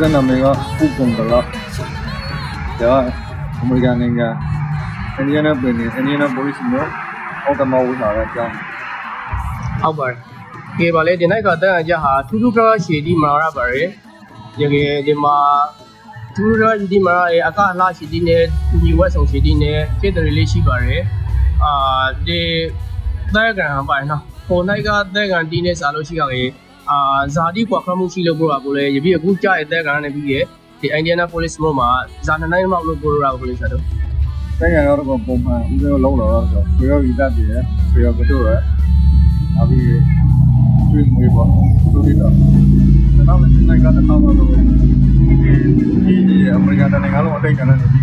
အာဦးဇင်းနာမည်ကဥပုံကလာဒါအမေရိကန်နိုင်ငံအင်ဒီယာနာပြည်နယ်အင်ဒီယာနာပိုလိစ်မြို့အော်တမောဝလာတဲ့အကြောင်းဟုတ်ပါတယ်ကဲပါလေဒီနိုင်ကတန်အကြဟာထူးထူးခြားခြားရှည်ဒီမာရပါတယ်ဒီကဒီမှာထူးထူးခြားခြားဒီမာရရဲ့အကလှရှည်ဒီနဲ့ဒီဝက်ဆောင်ရှည်ဒီနဲ့ကိတရီလေးရှိပါတယ်အာဒီတဲ့ကံပါနော်ဟိုနိုင်ကတဲ့ကံဒီနဲ့စားလို့ရှိရရင် အာဇာတိကွာခမှုရှိလို့ပြောတာကိုလေယပြအခုကြားရတဲ့ကံနဲ့ပြီးရဲ့ဒီအိန္ဒိယနာပိုလစ်မို့မှာဇာနနိုင်မောက်လို့ပြောတာကိုလေဆိုတော့နိုင်ငံတော်ကပုံမှန်ဦးဇင်းလုံးတော်တော့ဆိုဆွေရောဂီတတ်တယ်ဆွေရောကတို့ရအပြီးကျွေးမွေးပေါ့သူတို့တော့နောက်လည်းနိုင်ငံကတော့တော့တော့ဒီဒီအမေရိကန်နိုင်ငံလုံးအတိတ်ကလည်းဒီဒီ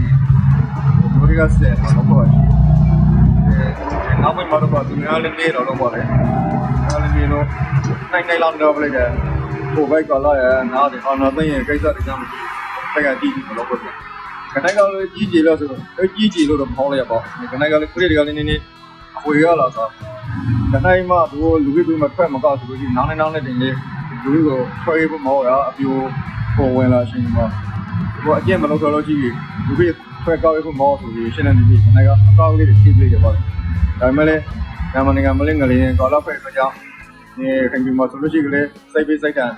တွေကစတဲ့တော့ပေါ့ရှိအဲ နောက်ပိုင်းမှာတော့သူများလည်းနေတော့တော့ပေါ့လေနောက်လည်းနေတော့နိုင်နိုင်လောက်တော့ပြလိုက်တယ်ကိုဘိုက်ကလာရနားတယ်အော်နော်သိရင်ကိစ္စတွေကြောင့်တက်ကတီးပြီးတော့ပေါ့ခဏကလည်းကြီးကြီးလို့ဆိုတော့အဲကြီးကြီးလို့တော့မဟောလိုက်ရပါဘူးခဏကလည်းခရီးတွေကလည်းနည်းနည်းအဝေရလာဆိုခဏမှသူလူကြီးတို့မထွက်မကောက်ဆိုလို့ဒီနောင်နေနောင်နေတင်လေလူကြီးကိုဆွဲဖို့မဟုတ်ရအပြိုပေါ်ဝင်လာရှင်မှာဟိုအကျင့်မလုပ်တော့လို့ကြီးလူကြီး ဆွဲကောက်ရဖို့မဟုတ်ဆိုပြီးရှင်းနေပြီခဏကအကောက်လေးတွေဖြည့်ပေးရပါတယ်ဒါပေမဲ့လည်းညမနေကမလေးငလေးကောလာဖက်ကြောင့်ဒီခင်ဗျမဆိုလို့ရှိကလေးစိတ်ပေးစိတ်တန်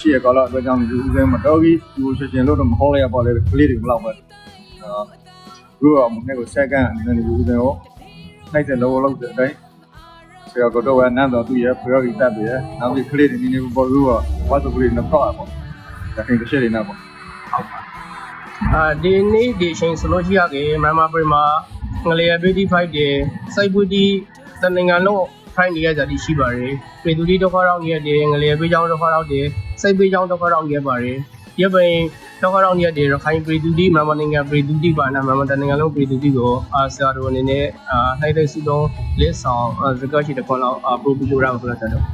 ရှိရကောလာအတွက်ကြောင့်လူဦးစဲမတော်ကြီးဒီလိုရှင်ရှင်လို့တော့မဟောလိုက်ရပါလေကလေးတွေမလောက်ပဲအာဘူးကမနေ့ကစက္ကန့်အနေနဲ့ယူတယ်ဟောနိုင်တဲ့လောလောက်တဲ့အတိုင်းဆရာကတော့ဝနန်းတော်သူရဲ့ဖယောဂီတက်ပြီရဲ့နောက်ပြီးကလေးတွေနည်းနည်းပေါ်လို့ကဝတ်စုကလေးနဲ့တော့ပေါ့ဒါခင်တစ်ချက်လေးနဲ့ပေါ့ အာဒီနေ့ဒီအချိန်ဆိုလို့ရှိရကေမြန်မာပြည်မှာငလျာ55တဲ့စိုက်ပွတီတနင်္ဂနွေလုံးဖိုင်းနေရကြတိရှိပါတယ်ပြည်သူတိဒုက္ခရောက်နေတဲ့ငလျာပေးချောင်းဒုက္ခရောက်တဲ့စိုက်ပေးချောင်းဒုက္ခရောက်နေပါတယ်ရပင်ဒုက္ခရောက်နေတဲ့ရခိုင်ပြည်သူတိမြန်မာနိုင်ငံပြည်သူတိပါနာမြန်မာတနင်္ဂနွေလုံးပြည်သူတိကိုအာဆရာတော်အနေနဲ့အာနိုင်တဲ့စုလုံးလက်ဆောင်စကားရှိတဲ့ခွန်လောက်အပရိုပီလိုရာကိုပြောတယ်နော်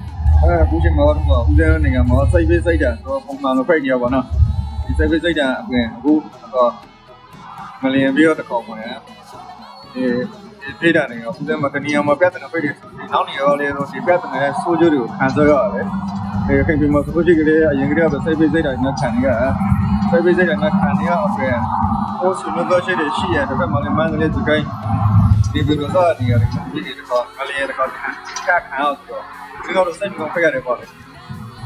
အဲအခုချိန်မှာတော့ဦးဇင်းနိုင်ငံမှာစိတ်ပေးစိတ်တန်တော့ပုံမှန်လိုဖိတ်နေရပါတော့ ဒီစိတ်ပေးစိတ်တန်အပြင်အခုတော့မလျင်ပြီးတော့တခေါက်ဝင်ဒီဒီဒေတာနေတော့ဦးဇင်းမှာတနည်းမှာပြဿနာဖိတ်တယ်နောက်နေရောလေတော့ဒီပြဿနာရဲ့ဆိုးကျိုးတွေကိုခံစားရတယ်အဲခင်ဗျမဆိုလို့ရှိကလေးအရင်ကတည်းကစိတ်ပေးစိတ်တန်နဲ့ခံနေရစိတ်ပေးစိတ်တန်နဲ့ခံနေရအပြင်ဟိုဆွေးနွေးတော့ရှိတယ်ရှိရတဲ့ဘက်မှာလည်းမန္တလေးဒီကိုင်းဒီလိုတော့နေရတယ်ဒီဒီတော့မလျင်တော့ကခံအောင်ဆိုတော့ဒီတော့စိတ်ကဖိတ်ရတယ်ပေါ့လေ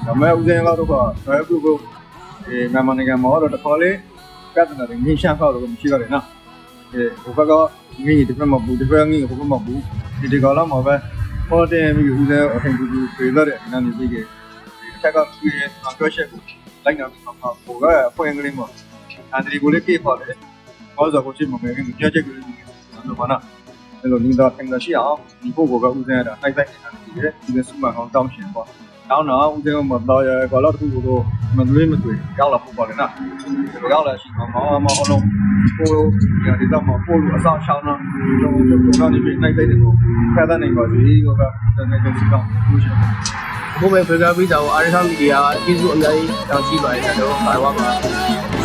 ဒါမဲ့ဦးဇင်းကတော့ဆွဲခုခု ဒီမြန်မာနိုင်ငံမှာတော့တစ်ခါလေးပြဿနာတွေငင်းရှာဖောက်လို့မရှိတော့တယ်နော်ဒီဟိုဘက်ကငင်းဒီဘက်မှာဘူးဒီဘက်ကငင်းဟိုဘက်မှာဘူးဒီဒီကောင်လောက်မှာပဲဟောတယ်ပြီးဦးဇင်းအထင်တူတူပြေတော့တဲ့အနေနဲ့ပြီးခဲ့ဒီတစ်ခါကပြီးရဲ့အပြောချက်ကိုလိုက်နာပြီးမှာဟိုကအဖွင့်ကလေးမှာအန်ဒီကိုလေးပြေးပါတယ်ဟောဆိုကိုချိမမယ်ငင်းကြက်ကလေးဆိုတော့မနာအဲ့လိုနေတာထင်တာရှိအောင်ဒီပုဂ္ဂိုလ်ကဦးဇင်းရတာတိုက်တိုက်နေတာရှိတယ်ဒီလိုစုမှအောင်တောင်းရှင်ပေါ့ တောင်းတော့ဦးဇင်းကမတော်ရကောတော့တခုကိုမလွေးမသွေရောက်လာဖို့ပေါ့လေနော်ရောက်လာရှိမှာမအောင်မအောင်လုံးဟိုဒီဒီတော့မပို့လို့အဆောင်ရှောင်းတော့လုံးကျုပ်ကတော့ဒီနိုင်တိုက်တယ်ကိုဖက်တဲ့နေပါဒီကကတနေ့ကစီကောင်လို့ရှိတယ်ဘုမေဖေကပြီးတော့အာရထမီဒီယာကျေးဇူးအများကြီးတောင်းရှိပါတယ်တော့ပါဝါပါ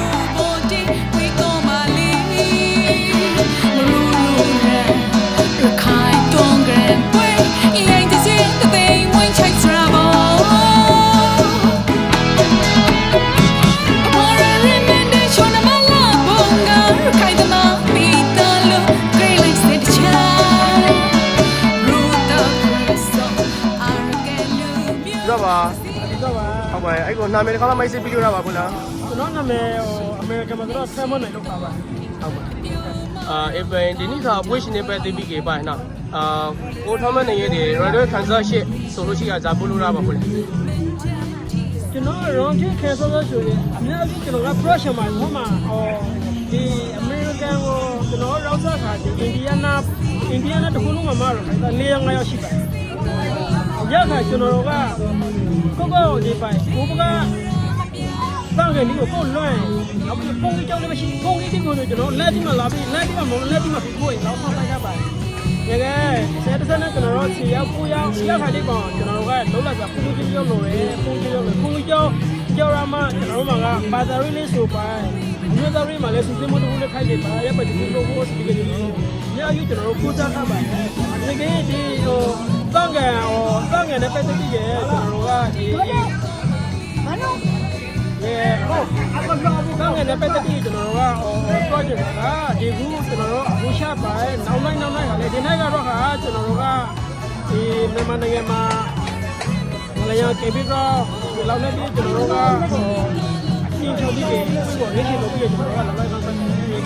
ပါဟုတ်ပါတယ်အဲ့ကိုနာမည်တစ်ခါမှမိုက်စစ်ပြီးလို့ရပါဘူးလားကျွန်တော်နာမည်ဟိုအမေရိကန်မှာတော့ဆမ်မွန်နိုင်လောက်ပါပါဟုတ်ပါအာအပင်ဒီနေ့ကပွေးရှင်နေပဲတိပိကေပါနော်အာကိုထောမနေရတဲ့ရဒခန်းစားရှိဆိုလို့ရှိရဇာပူလို့ရပါဘူးကျွန်တော်ရောင်းချင်းခဲဆောဆောဆိုရင်အများကြီးကျွန်တော်က pressure မှာဟိုမှာဟောဒီအမေရိကန်ကိုကျွန်တော်ရောက်စားခါဒီအိန္ဒိယနာအိန္ဒိယနာတခုလုံးမှာမတော့ဒါ၄ရောက်၅ရောက်ရှိပါတယ် ရခါကျွန်တော်ကကိုကိုဒီပိုင်ကိုကတောင်းကနေကိုလွှမ်းနောက်ပြီးပုံကြီးကြောင်းလည်းမရှိပုံကြီးဒီကိုကျွန်တော်လက်ဒီမှာလာပြီးလက်ဒီမှာမဟုတ်လက်ဒီမှာပြီးကိုရင်တော့ဆောင်းလိုက်ရပါတယ်။ရေကဆယ်တစ်စက်နဲ့ကျွန်တော်တို့စီရောက်ပူရောက်စီရောက်ခါလေးပေါ့ကျွန်တော်တို့ကလုံးလိုက်တာပူကြီးကြောင်းလို့ရယ်ပူကြီးကြောင်းလို့ပူကြီးကြောင်းကြောင်းရမှကျွန်တော်တို့ကဘာသာရေးလေးဆိုပါအမျိုးသားရေးမှာလည်းစုစည်းမှုတစ်ခုနဲ့ခိုင်းနေပါရပါဒီလိုကိုစီကြည့်နေလို့ညယူကျွန်တော်တို့ပူစားထားပါတယ်။ဒီကနေ့ဒီဟို တန်ကန်ဟိုတန်ကန်နဲ့ပတ်သက်ပြီးကျွန်တော်တို့ကဒီဘာလို့ရေဟုတ်အခုတော့ဘုကငယ်နဲ့ပတ်သက်ပြီးကျွန်တော်တို့ကဟို project ကဒီခုကျွန်တော်တို့အခုရှာပါနောက်နိုင်နောက်နိုင်ကလည်းဒီနေ့ကတော့ခါကျွန်တော်တို့ကဒီမြန်မာနိုင်ငံမှာမလျော်ကေပြီးတော့ဒီလောက်နဲ့ပြီးကျွန်တော်တို့ကဟိုအချင်းချုပ်ပြီးပြီးပေါ့ရရှိလို့ပြီးကျွန်တော်တို့ကလောက်လိုက်လော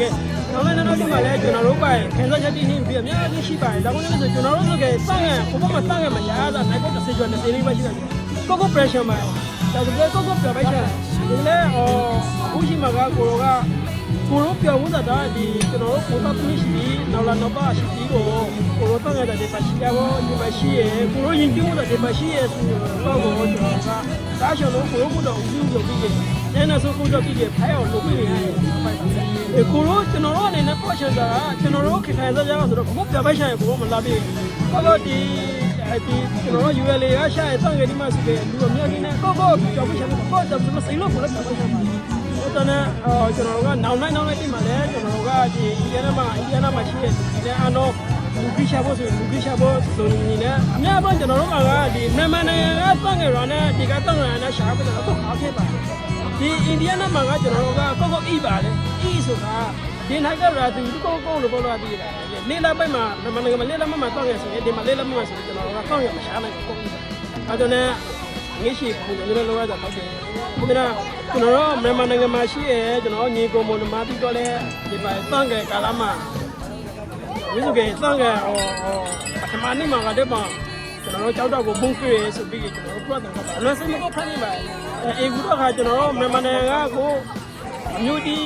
က်လိုက်ဒီကနောက်နိုင်နောက်နိုင်မှာလည်းကျွန်တော်တို့ပိုင်ခန်းစားချက်တည်နေပြီးအများကြီးရှိပါတယ်ဒါကြောင့်လည်းဆိုကျွန်တော်တို့ဆိုကြစငယ်ဘုမမစငယ်မှာရတာနိုင်ဖို့တစ်စကြွနဲ့စီးလေးပဲရှိတယ်ကိုကို pressure မှာဒါဆိုတော့ကိုကိုပြပိုက်ချင်ဒီလေဟိုအခုရှိမှာကကိုရောကကိုရောပြောမှုတာဒီကျွန်တော်တို့ကိုပတ်ပြီးရှိပြီးနောက်လာတော့ပါရှိပြီးကိုကိုရောတော့ရတဲ့ပါရှိရဘောဒီပါရှိရကိုရောရင်ကျိုးတဲ့ပါရှိရဆိုတော့ကိုကျွန်တော်ကဒါရှောင်းလို့ကိုရောကတော့ဦးပြုပြီးပြီး ကျန်တဲ့ဆိုကိုတော့ပြီးပြီးဖိုင်အောင်လုပ်ပြီးရတယ်အဲကိုရောကျွန်တော်တို့အနေနဲ့ပေါ်ချင်တာကျွန်တော်တို့ခေခိုင်စားကြအောင်ဆိုတော့ဘုပြပိုက်ဆိုင်ကိုမလာပြီးကိုတော့ဒီအဲဒီကျွန်တော်တို့ UL ရရှာရတဲ့ငယ်ဒီမှာဆိုတဲ့လူအများကြီးနဲ့ကိုကိုပြောပြချင်တယ်ကိုတော့ဆိုစိတ်လို့ကိုလည်းပြောပြချင်တယ်ဟိုတန်းအော်ကျွန်တော်တို့ကနောက်နိုင်နောက်နိုင်တိမှာလဲကျွန်တော်တို့ကဒီအီရန်မှာအီရန်မှာရှိတဲ့ဒီလဲအနောလူကြီးရှာဖို့ဆိုလူကြီးရှာဖို့ဆိုနေနေအများပိုင်းကျွန်တော်တို့ကဒီမြန်မာနိုင်ငံကတန့်ငယ်ရနဲ့ဒီကတန့်ငယ်နဲ့ရှာဖို့တော့အားဖြစ်ပါတယ် ဒီအိန္ဒိယမှာကကျွန်တော်တို့ကကိုကိုအီပါလေအီဆိုတာဒီနိုင်ကရာသူကိုကိုလို့ပြောလို့ရတယ်လေးလာပိုက်မှာမြန်မာနိုင်ငံမှာလေးလာမှာတန့်ငယ်ဆိုရင်ဒီမှာလေးလာမှာဆိုကျွန်တော်တို့ကတန့်ငယ်မရှာနိုင်ဘူးအဲဒါနဲ့ငေးရှိပုံမျိုးလောရတာပေါ့တယ်ခုနကကျွန်တော်တို့မြန်မာနိုင်ငံမှာရှိရဲကျွန်တော်ညီကိုမွန်မာပြီးတော့လဲဒီမှာတန့်ငယ်ကာလမှာဝိသုကေတန့်ငယ်ဟောပထမနေ့မှာကတော့ ကျွန်တော်တို့ကြောက်တော့ကိုဘုံကျွေးဆိုပြီးကျွန်တော်တို့ပြောတယ်ကတော့အလွန်စိတ်မကောဖမ်းနေပါအေကူတော့ခါကျွန်တော်တို့မြန်မာနိုင်ငံကကိုအမျိုးကြီး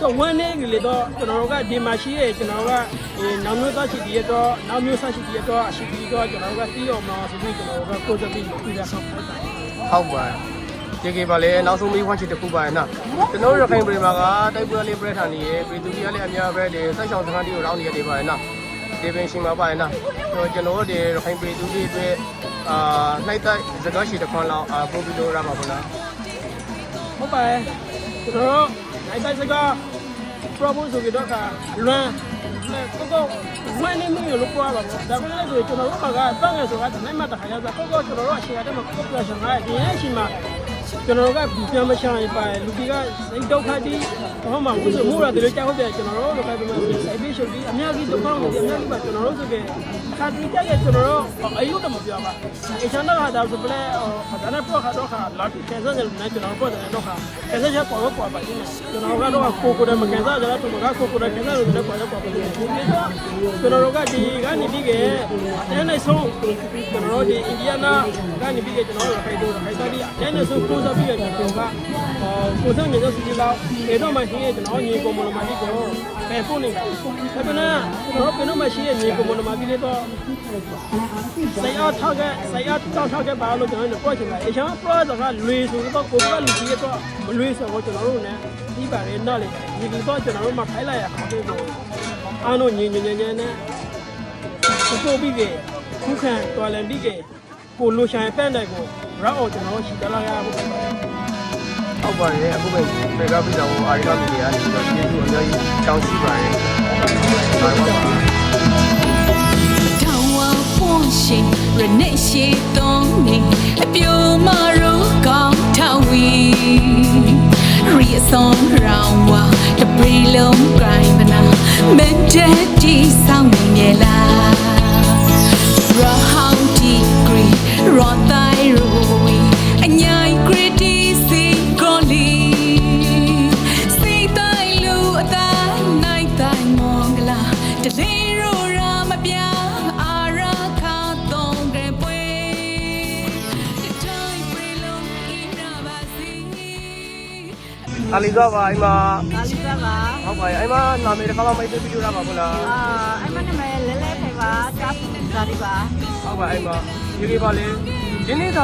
တော့ဝမ်းနေကြလေတော့ကျွန်တော်တို့ကဒီမှာရှိရဲကျွန်တော်ကဒီနောက်မျိုးသားရှိတည်ရတော့နောက်မျိုးသားရှိတည်ရတော့အရှိပြီးတော့ကျွန်တော်တို့ကပြီးအောင်မှာဆိုပြီးကျွန်တော်တို့ကကိုယ်စပြီးပြီးရဆောင်ဖိုက်တာဟုတ်ပါတယ်ဒီကေပါလေနောက်ဆုံးမေးခွန်းချစ်တစ်ခုပါရနော်ကျွန်တော်တို့ရခိုင်ပြည်မှာကတိုက်ပွဲလေးပြထားနေရပြည်သူတွေကလည်းအများပဲလေစိုက်ဆောင်စခန်းတီကိုရောင်းနေရတယ်ပါရနော် ဒီပင်ရှင်မှာပါရနော်ကျွန်တော်တို့ဒီရခိုင်ပြည်သူတွေအတွက်အာနိုင်တဲ့စကားရှိတစ်ခွန်းလောက်အာပို့ပြီးလို့ရပါဘူးလားဟုတ်ပါတယ်ကျွန်တော်တို့နိုင်တိုင်းစကား propose ဆိုပြီးတော့ကလွမ်းလက်ကိုကိုဝင်းနေမှုလို့ပြောပါတော့ဒါပေမဲ့ဆိုကျွန်တော်တို့ကတောင်းရဆိုတာနိုင်မှတခါရတာကိုကိုကျွန်တော်တို့အရှိရတဲ့မှာကိုကိုပြရှင်ကဒီရဲ့အရှိမှာ ကျွန်တော်တို့ကပြန်မချင်ပါလူကြီးကစိတ်ဒုက္ခတိဟောမှာဝိသုမှုရတယ်ကြောက်တယ်ကျွန်တော်တို့လည်းပဲစိုက်ပြီးရှုပ်ပြီးအများကြီးဒုက္ခတွေအများကြီးပါကျွန်တော်တို့ဆိုကြခါတီကြရဲ့ကျွန်တော်တို့အယုတော့မပြောပါအချမ်းတော့ဒါဆိုပလဲဟိုဒါနဲ့ပေါ့ခါတော့ခါလာပြီးခဲစားတယ်နဲ့ကျွန်တော်တို့ပေါ့တယ်တော့ခါခဲစားချက်ပေါ်တော့ပေါ်ပါချင်းကျွန်တော်ကတော့ကိုကိုတယ်မခဲစားကြတော့သူကကိုကိုတယ်ခဲစားလို့လည်းပေါ်တော့ပေါ်ပါချင်းဒီတော့ကျွန်တော်တို့ကဒီကနေပြီးကဲအဲနဲ့ဆုံးကျွန်တော်တို့ဒီအိန္ဒိယနာကနေပြီးကကျွန်တော်တို့ခိုင်တော့ခိုင်စားပြီးအဲနဲ့ဆုံးကိုစားပြီးကကျွန်တော်ကကိုစားနေတော့စီလောက်အဲတော့မှရှိရဲ့ကျွန်တော်ညီကိုမလို့မတိကိုပဲပို့နေတာဒါပေမဲ့ကျွန်တော်ဘယ်တော့မှရှိရဲ့ညီကိုမလို့မပြီးလေတော့ဆရာထောက်ကဆရာတောက်ထောက်ကပါလို့ကျွန်တော်တို့ပြောချင်ပါတယ်အချမ်းပရောကလွေဆိုတော့ကိုကလူကြီးတော့မလွေဆိုတော့ကျွန်တော်တို့ ਨੇ ပြီးပါတယ်နော်လေဒီလိုတော့ကျွန်တော်တို့မှဖိုက်လိုက်ရအောင်ပြီးတော့အားလုံးညင်ညင်ညင်ညင်နဲ့ပို့ပြီးကခုခံတော်လန်ပြီးကကိုလိုဆိုင်ဖက်နိုင်ကို ရောက်အောင်ကျွန်တော်တို့ရှိတလာရဖို့ဟုတ်ပါတယ်အခုပဲဖေကပြည်တော်ကိုအာရီကမီဒီယာနေပြီးတော့ကျေးဇူးအများကြီးတောင်းရှိပါတယ်ဟုတ်ပါပါထောင်ဝါပွန်ရှင်ရနေရှိသုံးနေအပြိုမရိုးကောင်းထဝီရီအဆောင်ရောင်ဝါတပရီလုံး grind မနာမက်တဲ့ဒီဆောင်နေမြလား Round အလီသွားပါအိမ်မအလီသွားပါဟုတ်ပါရဲ့အိမ်မနာမည်တစ်ခါမှမိတ်ဆွေပြီးလို့ရပါဘူးလားအာအိမ်မနာမည်လဲလဲဖေပါစာစာဒီပါဟုတ်ပါအိမ်မယူရီပါလေး ဒီနေ့က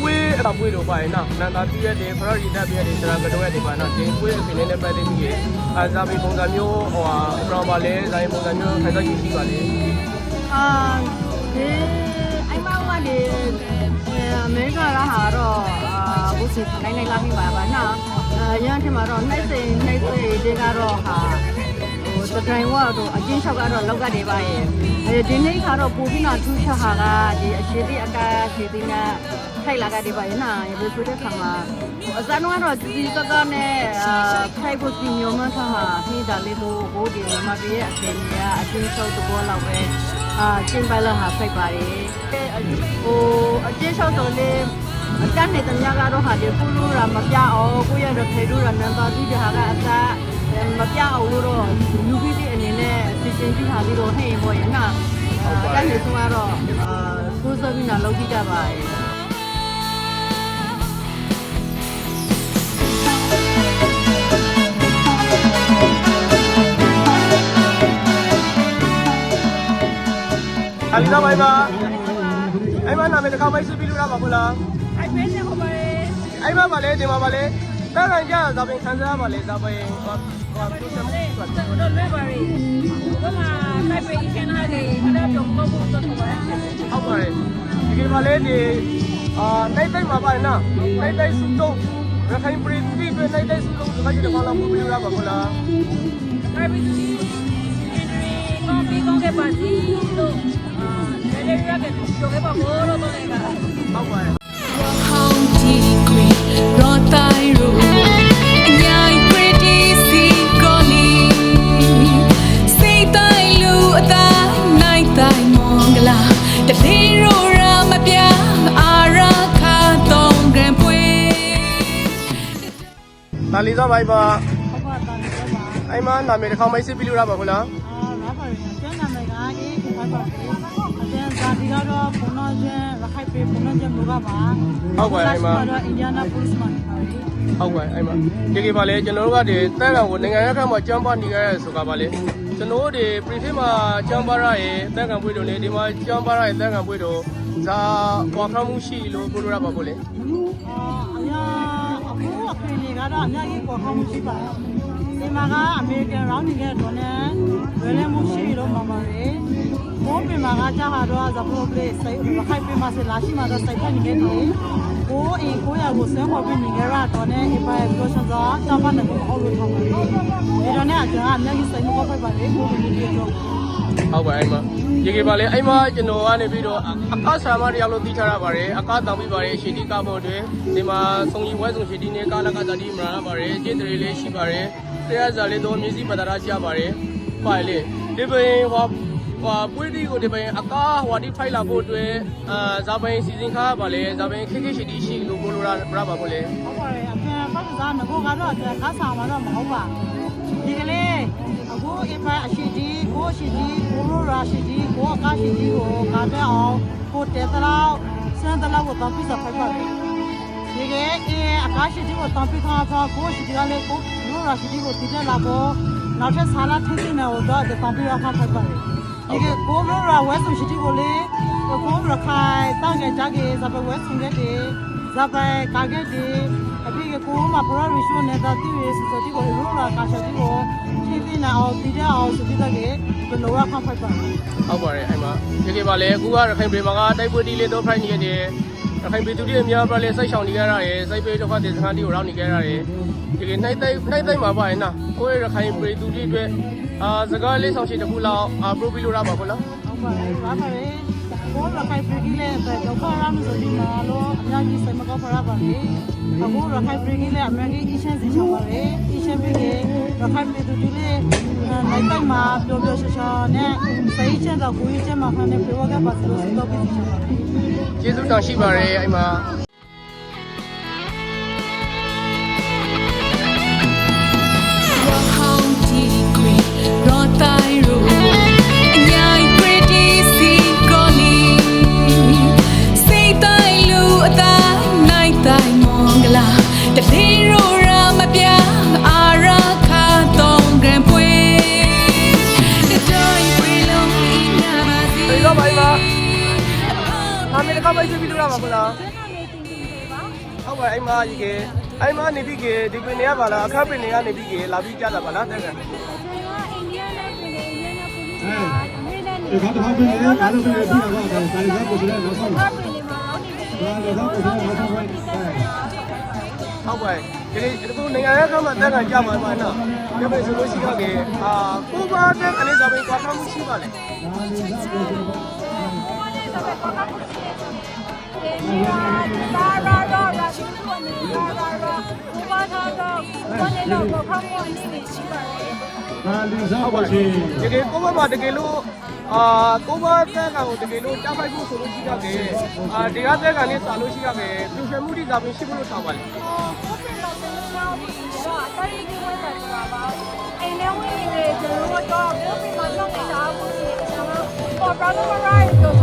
ပွေးအတာပွေးလို့ပါရဲ့နော်နန္ဒာပြည့်ရတယ်ခရရီတက်ပြည့်ရတယ်စရာကတော့ရတယ်ပါနော်ဒီပွေးအပြင်နဲ့ပတ်သက်ပြီးရဲ့အာဇာဘီပုံစံမျိုးဟိုဟာဘရောပါလေဇာယပုံစံမျိုးခိုင်စားကြည့်ရှိပါလေအာဒီအဲ့မကဒီအမေရိကရဟာတော့အာဘုစီနိုင်နိုင်လာပြီပါပါနော်အာရန်ထမှာတော့နှိုက်စိန်နှိုက်စိန်ဒီကတော့ဟာ ဟိုတတိုင်းဝါတော့အချင်းလျှောက်ကတော့လောက်ကနေပါရဲ့အဲဒီနေ့ခါတော့ပူပြီးတော့ထူးခြားဟာကဒီအရှိတိအကားရှိတိနဲ့ထိုက်လာကနေပါရဲ့နော်ရေဆိုတဲ့ခါမှာအစမ်းကတော့ဒီကကနဲ့အာဖိုက်ဖို့စီမျိုးမှထားဟာနှိဒါလေးတို့ဘိုးဒီမှာပြည့်အခင်ကြီးကအချင်းလျှောက်တော့လောက်ပဲအာကျင်းပလာဟာဖိုက်ပါတယ်ဟိုအချင်းလျှောက်တော့လေအတန်းနေတဲ့မြားကတော့ဟာဒီကုလူရာမပြအောင်ကိုရရထေလူရာနန္တာတိဟာကအစား မပြအောင်လို့တော့လူကြီးတွေအနေနဲ့စီစဉ်ပြီးထားပြီးတော့ဟဲ့ဘောရနာအတန်းနေဆုံးကတော့အာကိုးစပြီးတော့လုပ်ကြည့်ကြပါရဲ့ဒါလီသွားပါအိမ်မှာအိမ်မှာနာမည်တစ်ခါမိတ်ဆွေပြုထားပါဘူးလားအဲ့ပဲနေပါပဲအိမ်မှာပါလေဒီမှာပါလေတက်ကန်ကြဇာပင်ခံစားပါလေဇာပင်ဟောဟောသူစမှုဆို တော့တော့လွယ်ပါရီဘမတိုက်ပဲချင်တာလေအဲ့ဒါတော့မဟုတ်ဘူးတော့ပါဟုတ်ပါတယ်ဒီကိမှာလေဒီအာနိုင်တိုင်းမှာပါနော်နိုင်တိုင်းစုတော့ရခိုင်ပြည်ပြည်ပဲနိုင်တိုင်းစုတော့ဒီကကြီးတော့လာမှုပြရပါဘူးလားတိုက်ပဲဒီကော်ဖီကောင်းခဲ့ပါစီလို့အာလေလေရကကျော်ခဲ့ပါဘောလို့တော့လည်းကဟုတ်ပါတယ် Hong Ji Green အိမ်မှာနာမည်တစ်ခါမိတ်ဆွေပြုထားပါဘူးလားအာရပါရီကျန်နာမည်ကအေးဒီပါပါအကျန်ဇာတိကတော့ဘုံတော်ကျန်ရခိုင်ပြည်ဘုံတော်ကျန်လူကပါတော့အင်ဒီယာနာပိုလစ်မန်ပါရီဟုတ်ပါအိမ်မှာဒီကိပါလေကျွန်တော်တို့ကဒီတက်ကောင်ကိုနိုင်ငံရခန့်မှာကျမ်းပါနေကြရဲဆိုတာပါလေကျွန်တော်တို့ဒီ prefix မှာကျမ်းပါရရဲ့တက်ကန်ပွေးတို့လေဒီမှာကျမ်းပါရရဲ့တက်ကန်ပွေးတို့ဇာပွားခမှုရှိလို့ပြောရပါဘူးလေအာအများအခုအခင်းတွေကတော့အများကြီးပေါ်ခေါမှုရှိပါတယ် ဒီမှာကအမေရိကန်ရောင်းနေတဲ့တော့နဲ့ဝယ်လဲမှုရှိတော့မှာပါတယ်ဘုံပင်မှာကကြာဟာတော့ဇပရိုပလေးစိုက်မခိုင်ပင်မှာဆက်လာရှိမှာတော့စိုက်ဖက်နေတယ်ကိုအင်ကိုရကိုဆန်းပေါ်ပြီးနေကြရတော့နဲ့အပိုင်ပရိုရှင်သာတာမန်နဲ့အော်လို့ထားပါတယ်ဒီတော့နဲ့အကျန်ကအများကြီးစိုက်မှုပေါ်ဖိုက်ပါတယ်ကိုလိုနေပြီးတော့ဟုတ်ပါအိမ်မှာဒီကိပါလေအိမ်မှာကျွန်တော်ကနေပြီးတော့အကဆာမတရားလို့သိချရပါတယ်အကတောင်ပြီးပါတယ်ရှီတီကဖို့တွေဒီမှာစုံကြီးဝဲစုံရှီတီနဲ့ကာလကတတိမရလာပါတယ်ကျင်းတရီလေးရှိပါတယ် တရားစာလေးတော့မြစည်းပတရာကြပါတယ်ပါလေဒီပင်ဟောဟွာပွေးတီကိုဒီပင်အကားဟွာဒီဖိုက်လာဖို့အတွက်အာဇာပင်စီစဉ်ခါပါလေဇာပင်ခိခိရှိတီရှိလို့ပြောလို့ရပါပါဘို့လေဟုတ်ပါတယ်အပြန်ဖတ်ကစားငကိုကတော့အပြန်ကားဆောင်မှာတော့မဟုတ်ပါဒီကလေးအခုအဖအရှိတီကိုရှိတီကိုလိုရာရှိတီကိုအကားရှိတီကိုကာတဲ့အောင်ကိုတဲတလောက်စမ်းတလောက်ကိုတောင်းပြစဖိုက်ပါတယ်ဒီကအေးအကားရှိတီကိုတောင်းပြခါတော့ကိုရှိတီကလည်းကိုလို ရာရှိတီကိုတည်တဲ့လာကိုနောက်ထပ်ဆာလာထင်းနေတော့တော့တောင်းပြရခါဖိုက်ပါတယ်ဒီကကိုလိုရာဝဲဆုံရှိတီကိုလေကိုရခိုင်တောင်းကြကြကေဇဘဝဲဆုံခဲ့တယ်ဇာပိုင်ကာဂက်ဒီအဖေကကိုမပရရရှိနေတာတီးရစစတီကိုရိုလာကာရှတီကိုဖြည့်တင်အောင်တည်ကြအောင်စပြီးတော့ကလောရခဖိုက်ပါဟုတ်ပါတယ်အဲ့မှာဒီကိပါလေအခုကရခိုင်ပြည်မှာကတိုက်ပွဲတီလေးတော့ဖိုက်နေရတယ် ရခိုင်ပြည်သူတွေအများပါလေစိုက်ဆောင်နေကြရတယ်စိုက်ပေတော့ဖတ်တဲ့စခန်းတီကိုရောက်နေကြရတယ်ဒီကိနိုင်တိုက်နိုင်တိုက်မှာပါရင်နော်ကိုရခိုင်ပြည်သူတွေအတွက်အာစကားလေးဆောင်ရှိတစ်ခုလောက်အာပရိုပီလိုရပါဘောနော်ဟုတ်ပါတယ်ပါပါတယ်ကိုရခိုင်ပြည်ကြီးလည်းတော့ခရမ်းဆိုဒီမှာလို့အများကြီးစိတ်မကောင်းဖရပါလေအခုရခိုင်ပြည်ကြီးလည်းအများကြီးအရှင်းစီချပါလေအ ရှင်းပြည်ကြီးရခိုင်ပြည်သူတွေလည်းနိုင်တိုင်းမှာပျော်ပျော်ရွှင်ရွှင်နဲ့စိတ်ချမ်းသာကိုယ်ချမ်းသာဖန်တဲ့ပြေဝကပါစလို့စတော့ပြီးချင်ပါတယ်ကျေးဇူးတောင်ရှိပါတယ်အဲ့မှာ အဲ့မရေကအဲ့မနေပြီးကဒီပင်တွေကပါလားအခက်ပင်တွေကနေပြီးကလာပြီးကြတာပါလားတဲ့ကကျွန်တော်အိန္ဒိယနဲ့ပြည်အိန္ဒိယနဲ့ပြည်ပါအမေရိကန်နဲ့ဒီခါတစ်ခါပြင်နေကားလို့ပြင်ပြီးတော့ဒါဒါရီကပို့တယ်နောက်ဆုံးခါပြည်လေးမှာအောင်းနေတယ်ဒါလည်းတော့ပို့တယ်နောက်ဆုံးပဲဟုတ်ပါဒီဒီကုနိုင်ငံရဲ့ခါမှာတက်ခံကြပါမှာနော်ဒီမဲ့ဆိုလို့ရှိတော့ကအာကိုပါတဲ့ကလေးစာပင်ကွာခမှုရှိပါလေဒီမှာရာရာရာရာဒီလိုနဲ့ရာရာရာဘူဘာသာတော့ဘာလဲတော့ ဘာမှမနေနေရှိပါလေဒါလီစားပါရှင်တကယ်ကိုပါမှာတကယ်လို့အာကိုပါတဲ့ကောင်ကိုတကယ်လို့ကြားဖိုက်ဖို့ဆိုလို့ရှိတော့ကအာဒီကတဲ့ကောင်လေးစာလို့ရှိရမယ်ပြည့်စုံမှုဒီစာပင်ရှိဖို့လို့ဆောင်ပါလေကိုယ်ကတော့ကျွန်တော်ပြီးတော့အတိုင်းကြီးဝင်တယ်ဆိုတာပါအိမ်ထဲဝင်နေကျွန်တော်တော့ကိုယ်ပြမလုပ်နေတာဘူးကျွန်တော်ပေါ်ပရိုဂရမ်ရိုက်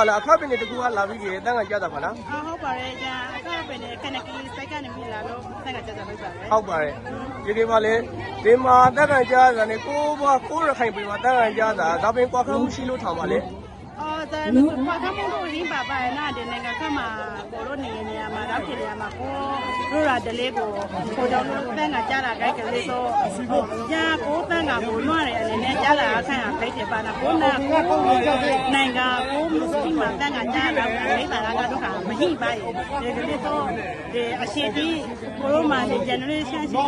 ပါလားအခပင်တွေတကူကလာပြီးကြီးအတန်းကကြတာပါလားအာဟုတ်ပါတယ်ကြာအခပင်တွေခဏကလေးစိုက်ကနေပြီလာလို့စိုက်ကကြတာပဲပါပဲဟုတ်ပါတယ်ဒီဒီမှာလေဒီမှာတက်ကန်ကြတာနဲ့ကိုဘကိုရခိုင်ပြင်မှာတက်ကန်ကြတာဒါပင်ကွာခန့်မှုရှိလို့ထောင်ပါလေ 哦，在那个花他们都已经爸爸那的那个干嘛，我都年年嘛，老天爷嘛，我如果的那个，我就等个家啦，该个那个，家我等个我暖的，人家家啦看下可以吧？那我那我那个我们是嘛，等个家啦，没把那个都看没戏吧？那个那个，的啊，现在我嘛的 generation 是的，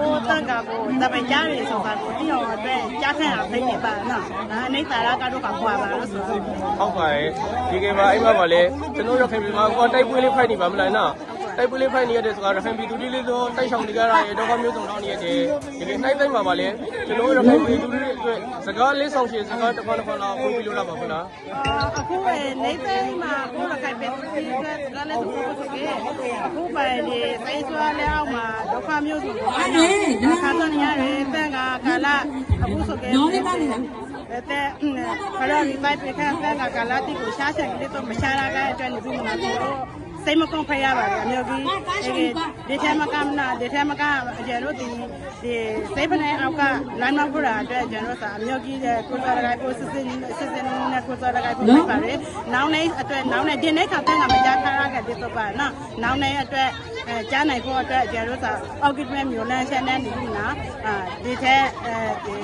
我等个我这边家里说法，我这样对家看下可以吧？那那你把那个都看过吧？ ဟုတ်ပါတယ်ရေကေပါအဲ့မှာပါလေကျွန်တော်ရခိုင်ပြည်မှာကိုတိုက်ပွဲလေးဖိုက်နေပါမလားနော်တိုက်ပွဲလေးဖိုက်နေရတဲ့စကားရခိုင်ပြည်သူလေးလေးဆိုတိုက်ဆောင်နေကြရတဲ့ဒုက္ခမျိုးစုံတော့နေရတယ်ဒီကေနိုင်တိုင်းမှာပါလေကျွန်တော်ရခိုင်ပြည်သူလေးတွေစကားလေးဆောင်ရှင်စကားတစ်ခွန်းတစ်ခွန်းတော့ဝင်ပြီးလို့ရပါဘူးလားအခုနေတဲ့မှာကိုယ်ခိုင်ပဲဒီကလည်းသူကိုဆိုကေအခုပဲဒီစိတ်ဆွားလဲအောင်မှာဒုက္ခမျိုးစုံခါတော့နေရတယ်တန်ကကာလအခုဆိုကေနော်လေးပါနေလား တဲ့ခရရီပိုက်ပြခန့်တန်ကကာလတိကိုရှားဆန်ကလေးတော့မရှားလာတဲ့အတွက်နေပြီမလားတော့စိတ်မကုန်ဖရပါဘူးအမျိုးကြီးဒီဒီထဲမှာကမနာဒီထဲမှာကအကျတို့ဒီဒီစိတ်ပနေအောက်ကလမ်းမဖရာအတွက်ကျန်တော့စာအမျိုးကြီးတဲ့ကိုစားရကိုစစ်စစ်စစ်စစ်နဲ့ကိုစားရကိုပြပါတယ်နောင်နေအတွက်နောင်နေဒီနေ့ခါတန်းကမကြခါရခဲ့တဲ့တော့ပါနော်နောင်နေအတွက်အဲကြားနိုင်ဖို့အတွက်ကျန်တော့စာအောက်ကစ်မဲ့မျိုးလန်းချက်နဲ့နေပြီနော်အာဒီထဲအဲဒီ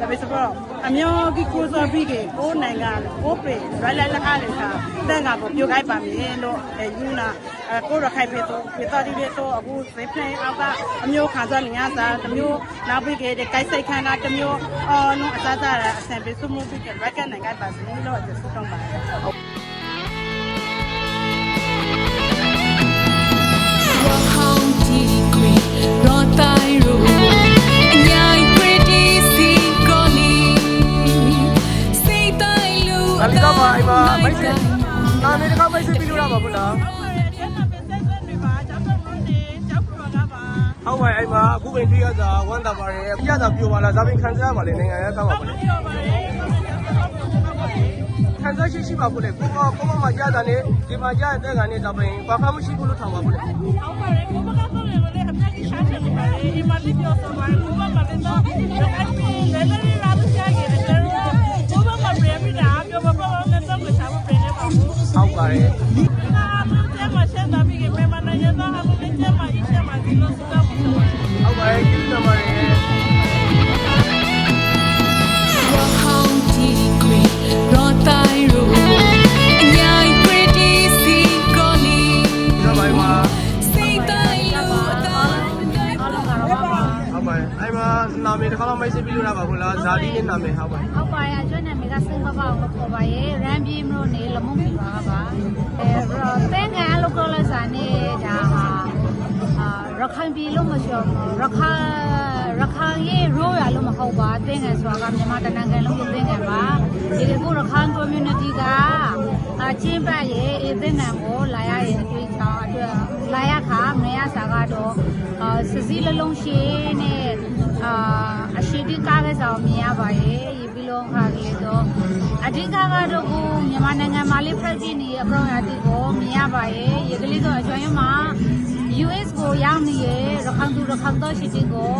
ဒါပဲဆိုတော့အမျိုးကြီးကိုစားပြီးကိုနိုင်ငံကိုပေရလက်လက်အားလည်းစာတန်းကကိုပြုတ်ခိုက်ပါမယ်လို့အဲယူနာအဲကိုရခိုင်ဖေတော့ဖေတော်ဒီလေးတော့အခုစိတ်ဖလဲအောက်ကအမျိုးခါစားနေရတာတမျိုးနောက်ပြီးကြတဲ့ကိုက်စိတ်ခန္ဓာတမျိုးအော်နုအစားစားအဆင်ပြေစုမှုပြီးကြရက်ကနိုင်ကြပါစေလို့ဆုတောင်းပါ ခွေရောတိုင်းရိုအညာပရတီစီကိုလီစိတ်တိုင်းလူဒါလီတော့ပါအဲ့မှာမိတ်ဆွေနာမည်တစ်ခါမိတ်ဆွေပြီးလို့ရပါဘူးလားဟုတ်ပါအဲ့မှာအခုပင်တွေ့ရတာဝမ်းသာပါတယ်ပြရတာပြိုပါလားဇာပင်ခံစားရပါလေနိုင်ငံရဲ့ကောက်ပါပါလေခံစားရှိရှိပါဘူးလေကိုကကိုမမကြတာနဲ့ဒီမှာကြတဲ့ကနေဇာပင်ဘာမှမရှိဘူးလို့ထောင်ပါဘူးလေဟုတ်ပါတယ် ဟုတ်ပါတယ်ကျေးဇူးတင်ပါတယ်ဝါ ပြီးလို့ရပါဘူးလားဇာတိနဲ့နာမည်ဟုတ်ပါတယ်ဟုတ်ပါရဲ့ကျွန်းနယ်မြေကစင်ကပါကိုခေါ်ပါရဲ့ရန်ပြေမလို့နေလမုံပြပါပါအဲတော့တဲ့ငါအလုပ်ကလစာနေဒါဟာအာရခိုင်ပြည်လို့မပြောရခိုင်ရခိုင်ရဲ့ရိုးရလို့မဟုတ်ပါသင်ငယ်ဆိုတာကမြန်မာတနင်္ဂနွေလုံးကိုသင်ငယ်ပါဒီကိုရခိုင် community ကအချင်းပတ်ရဲ့အသင်ငယ်ကိုလာရရဲ့အတွေ့အကြုံအတွက်လာရခါမရစာကတော့အာစစီလလုံးရှိနဲ့ အာအရှိတိကားပဲဆောင်မြင်ရပါရဲ့ဒီပြီးလုံးခါကလေးတော့အဓိကကတော့ကိုမြန်မာနိုင်ငံမှာလေးဖက်ကြည့်နေအကောင်အတီကိုမြင်ရပါရဲ့ရေကလေးတော့အကျွမ်းရမှာ US ကိုရောက်နေရရခိုင်သူရခိုင်တော့ရှိတဲ့ကို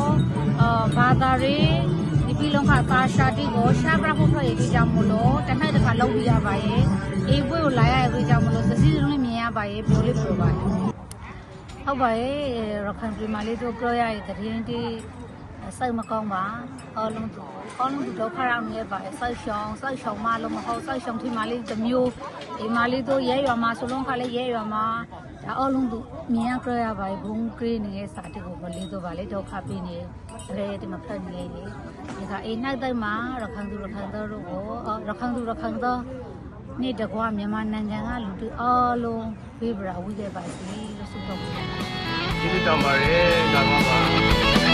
အာဘာသာရေးဒီပြည်လုံးကကာရှာတီကိုရှာပရာဖို့ထွက်ရည်ကြောင့်မလို့တစ်နှစ်တစ်ခါလုပ်ပြရပါရဲ့အေးပွဲကိုလာရတဲ့ကြောင့်မလို့သစီလုံးလေးမြင်ရပါရဲ့ပြောလေးပြောပါရဲ့ဟုတ်ပါရဲ့ရခိုင်ပြည်မှာလေးတို့ပြောရတဲ့တရင်တီ စိတ်မကောင်းပါအလုံးသူအလုံးသူဒုက္ခရောက်နေပါရဲ့စိတ်ရှောင်စိတ်ရှောင်မလို့မဟုတ်စိတ်ရှောင်ထိမလေးတစ်မျိုးဒီမလေးတို့ရဲရွာမှာဆိုလုံးခါလေးရဲရွာမှာဒါအလုံးသူမြင်ရကြရပါရဲ့ဘုံကလေးနေတဲ့စာတိကိုမလေးတို့ပါလေဒုက္ခပေးနေတယ်ဒီမှာဖက်နေလေဒီကအိမ်နိုင်တိုင်းမှာရခိုင်သူရခိုင်တော်တို့ကိုရခိုင်သူရခိုင်တော်နေ့တကွာမြန်မာနိုင်ငံကလူတွေအားလုံးဖေးပရာဝိခဲ့ပါစီလို့ဆုတောင်းပါတယ်ကျေးဇူးတောင်းပါတယ်